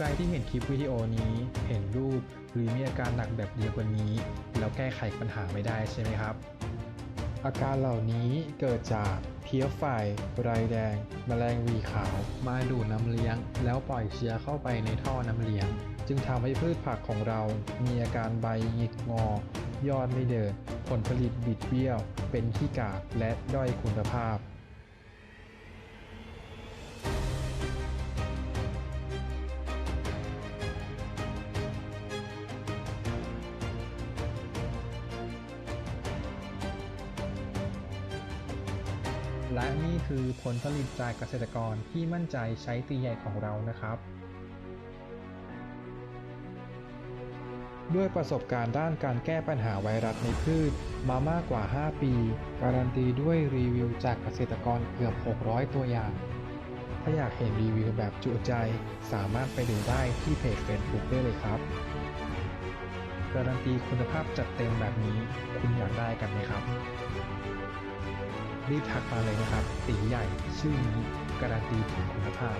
ใครที่เห็นคลิปวิดีโอนี้ เห็นรูป หรือมีอาการหนักแบบเดียวกันนี้ แล้วแก้ไขปัญหาไม่ได้ใช่ไหมครับ อาการเหล่านี้เกิดจากเพี้ยไฟไรแดง แมลงวีขาว มาดูดน้ำเลี้ยง แล้วปล่อยเชื้อเข้าไปในท่อน้ำเลี้ยง จึงทำให้พืชผักของเรา มีอาการใบหงิกงอ ยอดไม่เดิน ผลผลิตบิดเบี้ยว เป็นขี้กากและด้อยคุณภาพ และนี่คือผลผลิตจากเกษตรกรที่มั่นใจใช้ตีใหญ่ของเรานะครับ ด้วยประสบการณ์ด้านการแก้ปัญหาไวรัสในพืชมามากกว่า 5 ปี การันตีด้วยรีวิวจากเกษตรกรเกือบ 600 ตัวอย่าง ถ้าอยากเห็นรีวิวแบบจุใจ สามารถไปดูได้ที่เพจ Facebook ได้เลยครับ การันตีคุณภาพจัดเต็มแบบนี้คุณอยากได้กันไหมครับ รีบทักมาเลยนะครับสีใหญ่ ชื่อนี้การันตีถึงคุณภาพ